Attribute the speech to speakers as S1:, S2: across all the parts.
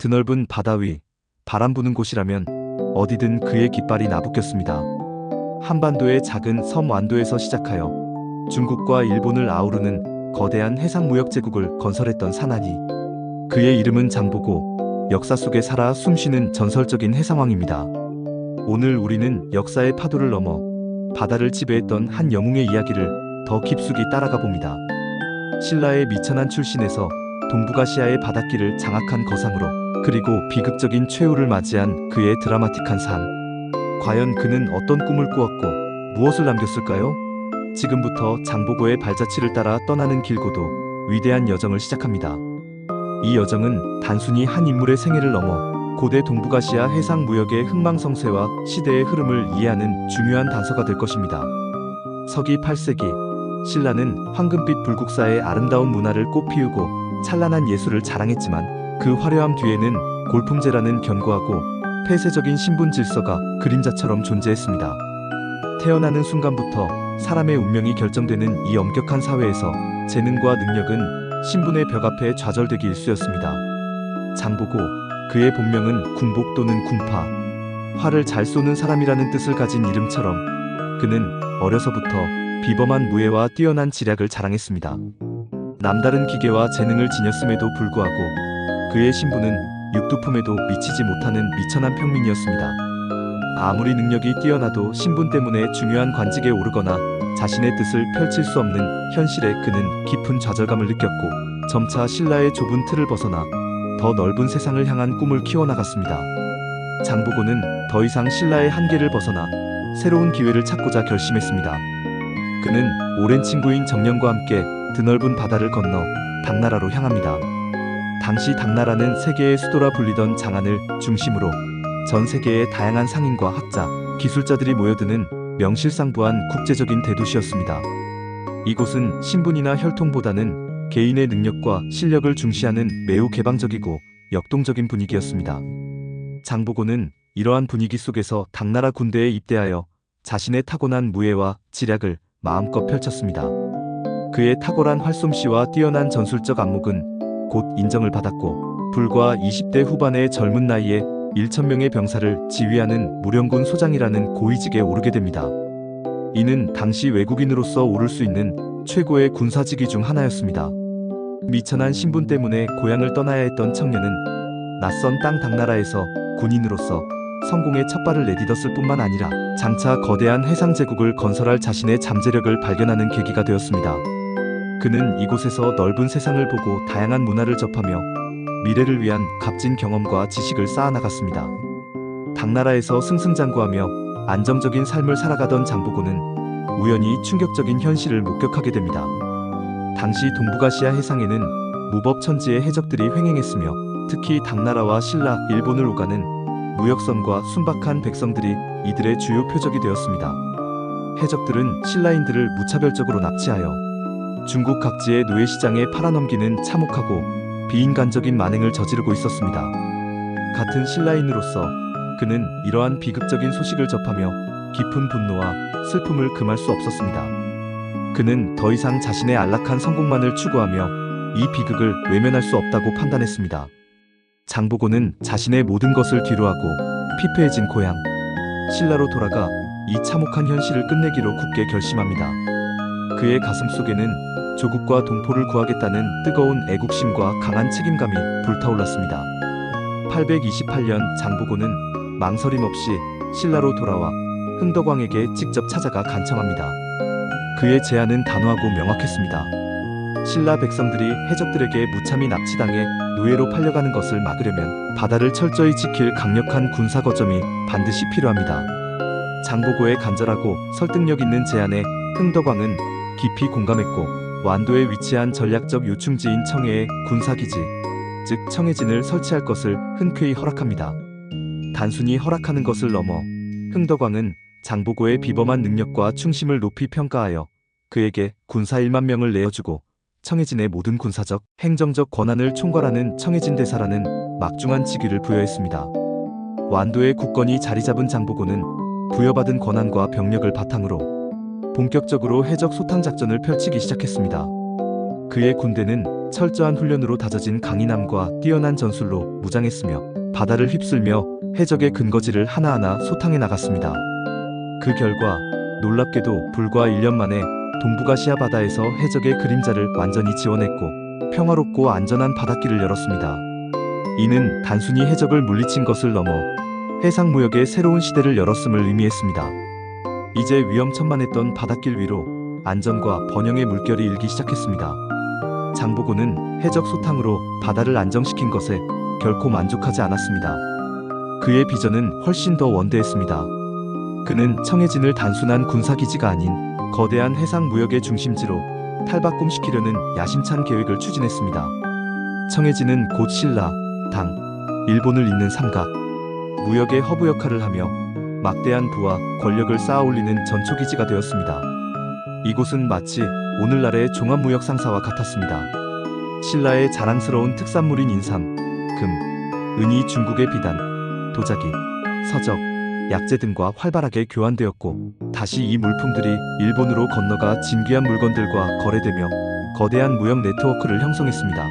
S1: 드넓은 바다 위 바람 부는 곳이라면 어디든 그의 깃발이 나부꼈습니다. 한반도의 작은 섬 완도에서 시작하여 중국과 일본을 아우르는 거대한 해상무역 제국을 건설했던 사나이. 그의 이름은 장보고 역사 속에 살아 숨쉬는 전설적인 해상왕입니다. 오늘 우리는 역사의 파도를 넘어 바다를 지배했던 한 영웅의 이야기를 더 깊숙이 따라가 봅니다. 신라의 미천한 출신에서 동북아시아의 바닷길을 장악한 거상으로 그리고 비극적인 최후를 맞이한 그의 드라마틱한 삶. 과연 그는 어떤 꿈을 꾸었고 무엇을 남겼을까요? 지금부터 장보고의 발자취를 따라 떠나는 길고도 위대한 여정을 시작합니다. 이 여정은 단순히 한 인물의 생애를 넘어 고대 동북아시아 해상 무역의 흥망성쇠와 시대의 흐름을 이해하는 중요한 단서가 될 것입니다. 서기 8세기 신라는 황금빛 불국사의 아름다운 문화를 꽃피우고 찬란한 예술을 자랑했지만 그 화려함 뒤에는 골품제라는 견고하고 폐쇄적인 신분 질서가 그림자처럼 존재했습니다. 태어나는 순간부터 사람의 운명이 결정되는 이 엄격한 사회에서 재능과 능력은 신분의 벽 앞에 좌절되기 일쑤였습니다. 장보고 그의 본명은 군복 또는 군파 활을 잘 쏘는 사람이라는 뜻을 가진 이름처럼 그는 어려서부터 비범한 무예와 뛰어난 지략을 자랑했습니다. 남다른 기계와 재능을 지녔음에도 불구하고 그의 신분은 육두품에도 미치지 못하는 미천한 평민이었습니다. 아무리 능력이 뛰어나도 신분 때문에 중요한 관직에 오르거나 자신의 뜻을 펼칠 수 없는 현실에 그는 깊은 좌절감을 느꼈고 점차 신라의 좁은 틀을 벗어나 더 넓은 세상을 향한 꿈을 키워나갔습니다. 장보고는 더 이상 신라의 한계를 벗어나 새로운 기회를 찾고자 결심했습니다. 그는 오랜 친구인 정령과 함께 드넓은 바다를 건너 당나라로 향합니다. 당시 당나라는 세계의 수도라 불리던 장안을 중심으로 전 세계의 다양한 상인과 학자, 기술자들이 모여드는 명실상부한 국제적인 대도시였습니다. 이곳은 신분이나 혈통보다는 개인의 능력과 실력을 중시하는 매우 개방적이고 역동적인 분위기였습니다. 장보고는 이러한 분위기 속에서 당나라 군대에 입대하여 자신의 타고난 무예와 지략을 마음껏 펼쳤습니다. 그의 탁월한 활솜씨와 뛰어난 전술적 안목은 곧 인정을 받았고 불과 20대 후반의 젊은 나이에 1천명의 병사를 지휘하는 무령군 소장이라는 고위직에 오르게 됩니다. 이는 당시 외국인으로서 오를 수 있는 최고의 군사직위 중 하나였습니다. 미천한 신분 때문에 고향을 떠나야 했던 청년은 낯선 땅 당나라에서 군인으로서 성공의 첫발을 내딛었을 뿐만 아니라 장차 거대한 해상 제국을 건설할 자신의 잠재력을 발견하는 계기가 되었습니다. 그는 이곳에서 넓은 세상을 보고 다양한 문화를 접하며 미래를 위한 값진 경험과 지식을 쌓아나갔습니다. 당나라에서 승승장구하며 안정적인 삶을 살아가던 장보고는 우연히 충격적인 현실을 목격하게 됩니다. 당시 동북아시아 해상에는 무법천지의 해적들이 횡행했으며 특히 당나라와 신라, 일본을 오가는 무역선과 순박한 백성들이 이들의 주요 표적이 되었습니다. 해적들은 신라인들을 무차별적으로 납치하여 중국 각지의 노예 시장에 팔아넘기는 참혹하고 비인간적인 만행을 저지르고 있었습니다. 같은 신라인으로서 그는 이러한 비극적인 소식을 접하며 깊은 분노와 슬픔을 금할 수 없었습니다. 그는 더 이상 자신의 안락한 성공만을 추구하며 이 비극을 외면할 수 없다고 판단했습니다. 장보고는 자신의 모든 것을 뒤로하고 피폐해진 고향 신라로 돌아가 이 참혹한 현실을 끝내기로 굳게 결심합니다. 그의 가슴 속에는 조국과 동포를 구하겠다는 뜨거운 애국심과 강한 책임감이 불타올랐습니다. 828년 장보고는 망설임 없이 신라로 돌아와 흥덕왕에게 직접 찾아가 간청합니다. 그의 제안은 단호하고 명확했습니다. 신라 백성들이 해적들에게 무참히 납치당해 노예로 팔려가는 것을 막으려면 바다를 철저히 지킬 강력한 군사 거점이 반드시 필요합니다. 장보고의 간절하고 설득력 있는 제안에 흥덕왕은 깊이 공감했고 완도에 위치한 전략적 요충지인 청해의 군사기지, 즉 청해진을 설치할 것을 흔쾌히 허락합니다. 단순히 허락하는 것을 넘어 흥덕왕은 장보고의 비범한 능력과 충심을 높이 평가하여 그에게 군사 1만 명을 내어주고 청해진의 모든 군사적, 행정적 권한을 총괄하는 청해진 대사라는 막중한 직위를 부여했습니다. 완도의 국권이 자리 잡은 장보고는 부여받은 권한과 병력을 바탕으로 본격적으로 해적 소탕 작전을 펼치기 시작했습니다. 그의 군대는 철저한 훈련으로 다져진 강인함과 뛰어난 전술로 무장했으며 바다를 휩쓸며 해적의 근거지를 하나하나 소탕해 나갔습니다. 그 결과 놀랍게도 불과 1년 만에 동북아시아 바다에서 해적의 그림자를 완전히 지워냈고 평화롭고 안전한 바닷길을 열었습니다. 이는 단순히 해적을 물리친 것을 넘어 해상 무역의 새로운 시대를 열었음을 의미했습니다. 이제 위험천만했던 바닷길 위로 안전과 번영의 물결이 일기 시작했습니다. 장보고는 해적 소탕으로 바다를 안정시킨 것에 결코 만족하지 않았습니다. 그의 비전은 훨씬 더 원대했습니다. 그는 청해진을 단순한 군사기지가 아닌 거대한 해상 무역의 중심지로 탈바꿈시키려는 야심찬 계획을 추진했습니다. 청해진은 곧 신라, 당, 일본을 잇는 삼각, 무역의 허브 역할을 하며 막대한 부와 권력을 쌓아 올리는 전초기지가 되었습니다. 이곳은 마치 오늘날의 종합무역 상사와 같았습니다. 신라의 자랑스러운 특산물인 인삼, 금, 은이 중국의 비단, 도자기, 서적, 약재 등과 활발하게 교환되었고 다시 이 물품들이 일본으로 건너가 진귀한 물건들과 거래되며 거대한 무역 네트워크를 형성했습니다.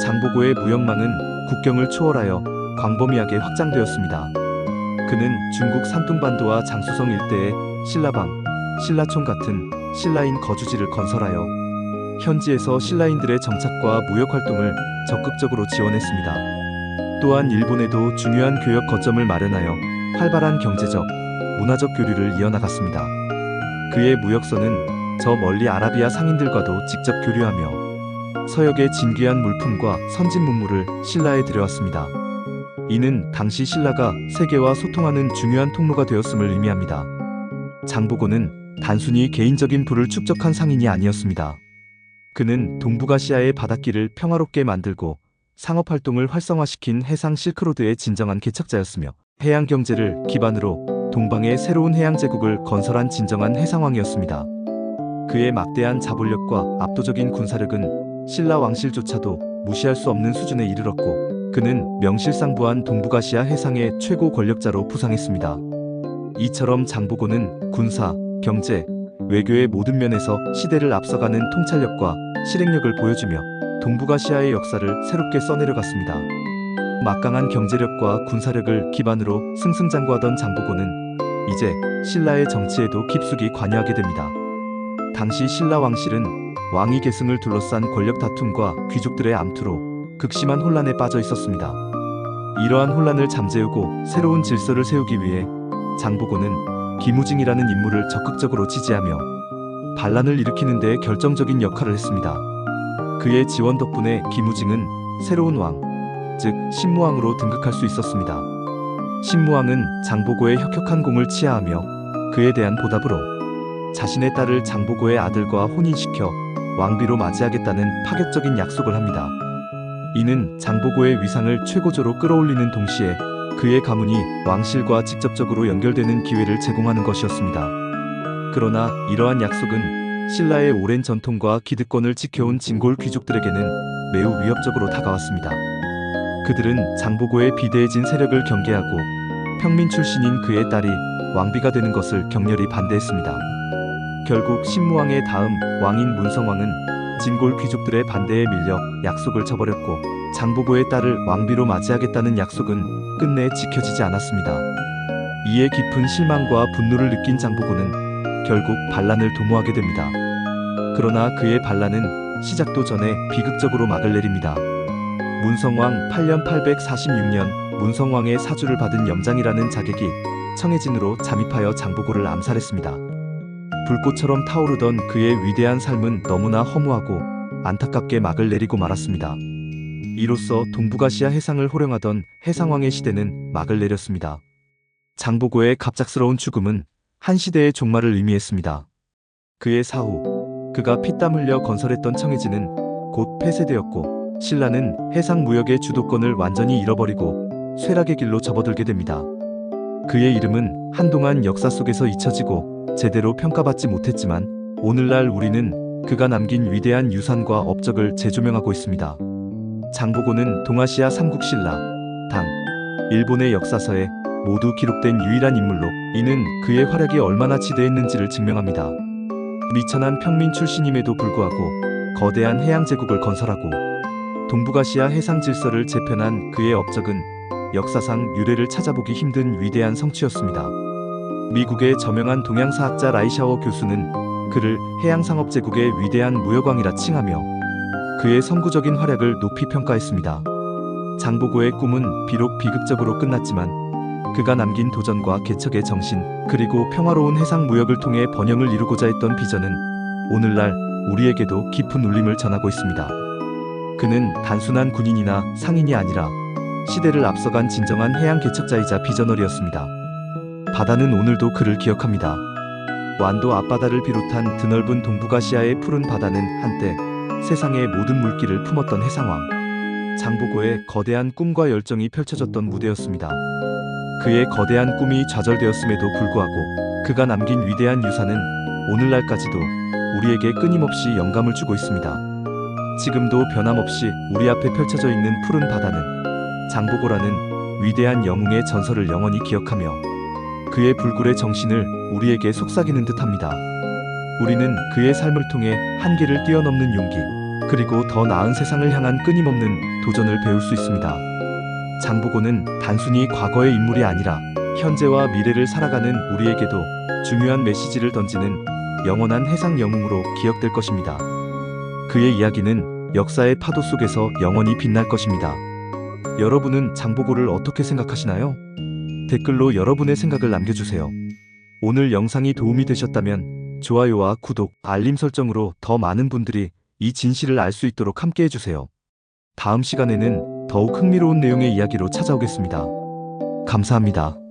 S1: 장보고의 무역망은 국경을 초월하여 광범위하게 확장되었습니다. 그는 중국 산둥반도와 장수성 일대에 신라방, 신라촌 같은 신라인 거주지를 건설하여 현지에서 신라인들의 정착과 무역 활동을 적극적으로 지원했습니다. 또한 일본에도 중요한 교역 거점을 마련하여 활발한 경제적, 문화적 교류를 이어나갔습니다. 그의 무역선은 저 멀리 아라비아 상인들과도 직접 교류하며 서역의 진귀한 물품과 선진 문물을 신라에 들여왔습니다. 이는 당시 신라가 세계와 소통하는 중요한 통로가 되었음을 의미합니다. 장보고는 단순히 개인적인 부를 축적한 상인이 아니었습니다. 그는 동북아시아의 바닷길을 평화롭게 만들고 상업 활동을 활성화시킨 해상 실크로드의 진정한 개척자였으며 해양 경제를 기반으로 동방의 새로운 해양 제국을 건설한 진정한 해상왕이었습니다. 그의 막대한 자본력과 압도적인 군사력은 신라 왕실조차도 무시할 수 없는 수준에 이르렀고 그는 명실상부한 동북아시아 해상의 최고 권력자로 부상했습니다. 이처럼 장보고는 군사, 경제, 외교의 모든 면에서 시대를 앞서가는 통찰력과 실행력을 보여주며 동북아시아의 역사를 새롭게 써내려갔습니다. 막강한 경제력과 군사력을 기반으로 승승장구하던 장보고는 이제 신라의 정치에도 깊숙이 관여하게 됩니다. 당시 신라 왕실은 왕위 계승을 둘러싼 권력 다툼과 귀족들의 암투로 극심한 혼란에 빠져 있었습니다. 이러한 혼란을 잠재우고 새로운 질서를 세우기 위해 장보고는 김우징이라는 인물을 적극적으로 지지하며 반란을 일으키는 데 결정적인 역할을 했습니다. 그의 지원 덕분에 김우징은 새로운 왕, 즉 신무왕으로 등극할 수 있었습니다. 신무왕은 장보고의 혁혁한 공을 치하하며 그에 대한 보답으로 자신의 딸을 장보고의 아들과 혼인시켜 왕비로 맞이하겠다는 파격적인 약속을 합니다. 이는 장보고의 위상을 최고조로 끌어올리는 동시에 그의 가문이 왕실과 직접적으로 연결되는 기회를 제공하는 것이었습니다. 그러나 이러한 약속은 신라의 오랜 전통과 기득권을 지켜온 진골 귀족들에게는 매우 위협적으로 다가왔습니다. 그들은 장보고의 비대해진 세력을 경계하고 평민 출신인 그의 딸이 왕비가 되는 것을 격렬히 반대했습니다. 결국 신무왕의 다음 왕인 문성왕은 진골 귀족들의 반대에 밀려 약속을 저버렸고 장보고의 딸을 왕비로 맞이하겠다는 약속은 끝내 지켜지지 않았습니다. 이에 깊은 실망과 분노를 느낀 장보고는 결국 반란을 도모하게 됩니다. 그러나 그의 반란은 시작도 전에 비극적으로 막을 내립니다. 문성왕 8년 846년 문성왕의 사주를 받은 염장이라는 자객이 청해진으로 잠입하여 장보고를 암살했습니다. 불꽃처럼 타오르던 그의 위대한 삶은 너무나 허무하고 안타깝게 막을 내리고 말았습니다. 이로써 동북아시아 해상을 호령하던 해상왕의 시대는 막을 내렸습니다. 장보고의 갑작스러운 죽음은 한 시대의 종말을 의미했습니다. 그의 사후, 그가 피땀 흘려 건설했던 청해진은 곧 폐쇄되었고 신라는 해상 무역의 주도권을 완전히 잃어버리고 쇠락의 길로 접어들게 됩니다. 그의 이름은 한동안 역사 속에서 잊혀지고 제대로 평가받지 못했지만 오늘날 우리는 그가 남긴 위대한 유산과 업적을 재조명하고 있습니다. 장보고는 동아시아 삼국 신라, 당, 일본의 역사서에 모두 기록된 유일한 인물로 이는 그의 활약이 얼마나 지대했는지를 증명합니다. 미천한 평민 출신임에도 불구하고 거대한 해양 제국을 건설하고 동북아시아 해상 질서를 재편한 그의 업적은 역사상 유례를 찾아보기 힘든 위대한 성취였습니다. 미국의 저명한 동양사학자 라이샤워 교수는 그를 해양상업제국의 위대한 무역왕이라 칭하며 그의 선구적인 활약을 높이 평가했습니다. 장보고의 꿈은 비록 비극적으로 끝났지만 그가 남긴 도전과 개척의 정신 그리고 평화로운 해상 무역을 통해 번영을 이루고자 했던 비전은 오늘날 우리에게도 깊은 울림을 전하고 있습니다. 그는 단순한 군인이나 상인이 아니라 시대를 앞서간 진정한 해양 개척자이자 비저너리였습니다. 바다는 오늘도 그를 기억합니다. 완도 앞바다를 비롯한 드넓은 동북아시아의 푸른 바다는 한때 세상의 모든 물기를 품었던 해상왕 장보고의 거대한 꿈과 열정이 펼쳐졌던 무대였습니다. 그의 거대한 꿈이 좌절되었음에도 불구하고 그가 남긴 위대한 유산은 오늘날까지도 우리에게 끊임없이 영감을 주고 있습니다. 지금도 변함없이 우리 앞에 펼쳐져 있는 푸른 바다는 장보고라는 위대한 영웅의 전설을 영원히 기억하며 그의 불굴의 정신을 우리에게 속삭이는 듯합니다. 우리는 그의 삶을 통해 한계를 뛰어넘는 용기, 그리고 더 나은 세상을 향한 끊임없는 도전을 배울 수 있습니다. 장보고는 단순히 과거의 인물이 아니라 현재와 미래를 살아가는 우리에게도 중요한 메시지를 던지는 영원한 해상 영웅으로 기억될 것입니다. 그의 이야기는 역사의 파도 속에서 영원히 빛날 것입니다. 여러분은 장보고를 어떻게 생각하시나요? 댓글로 여러분의 생각을 남겨주세요. 오늘 영상이 도움이 되셨다면 좋아요와 구독, 알림 설정으로 더 많은 분들이 이 진실을 알 수 있도록 함께 해주세요. 다음 시간에는 더욱 흥미로운 내용의 이야기로 찾아오겠습니다. 감사합니다.